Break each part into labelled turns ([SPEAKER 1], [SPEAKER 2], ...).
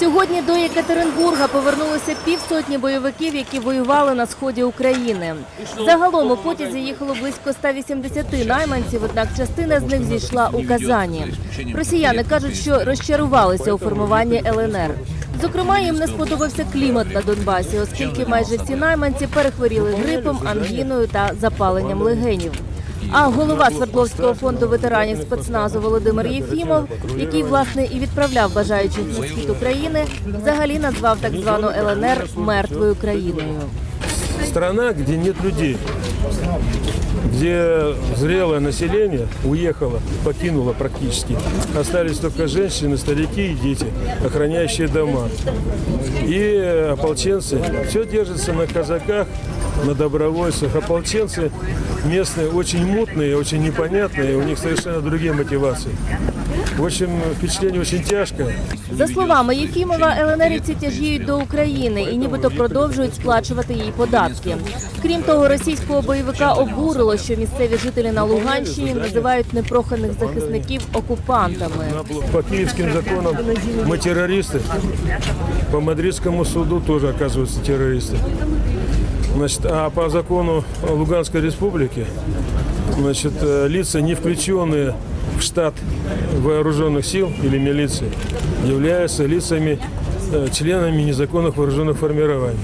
[SPEAKER 1] Сьогодні до Єкатеринбурга повернулося півсотні бойовиків, які воювали на сході України. Загалом у потязі їхало близько 180 найманців, однак частина з них зійшла у Казані. Росіяни кажуть, що розчарувалися у формуванні ЛНР. Зокрема, їм не сподобався клімат на Донбасі, оскільки майже всі найманці перехворіли грипом, ангіною та запаленням легенів. А голова Свердловського фонду ветеранів спецназу Володимир Єфімов, який власне і відправляв бажаючих на схід України, взагалі назвав так звану ЛНР мертвою країною.
[SPEAKER 2] Страна, где нет людей, где зрелое население уехало, покинуло практически. Остались только женщины, старики и дети, охраняющие дома. И ополченцы. Все держится на казаках, на добровольцах. Ополченцы местные очень мутные, очень непонятные, у них совершенно другие мотивации. В общем, впечатление очень тяжкое.
[SPEAKER 1] За словами Єфімова, ЛНРівці тяжіють до України і нібито продовжують сплачувати їй податки. Крім того, російського бойовика обурило, що місцеві жителі на Луганщині називають непроханих захисників окупантами.
[SPEAKER 2] По киевским законам мы террористы. По Мадридскому суду тоже оказываются террористы. Значит, а по закону Луганской республики значит, э, лица, не включенные в штат вооруженных сил или милиции, являются лицами, э, членами незаконных вооруженных формирований.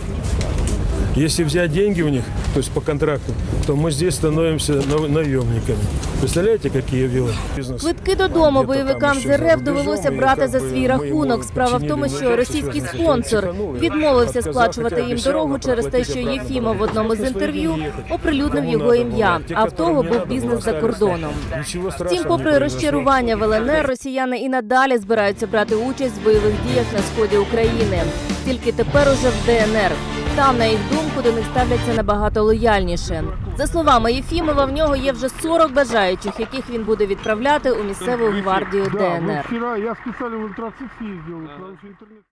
[SPEAKER 2] Если взять деньги у них, то есть по контракту, то мы здесь становимся наемниками. Представляете, какие вилы?
[SPEAKER 1] Квитки додому бойовикам з РФ довелося брати за свій рахунок. Справа в тому, що російський спонсор відмовився сплачувати їм дорогу через те, що Єфімов в одному з інтерв'ю оприлюднив його ім'я. А в того був бізнес за кордоном. Втім, попри розчарування в ЛНР, росіяни і надалі збираються брати участь в бойових діях на сході України. Тільки тепер уже в ДНР. Там, на їх думку, до них ставляться набагато лояльніше. За словами Єфімова, в нього є вже 40 бажаючих, яких він буде відправляти у місцеву гвардію ДНР.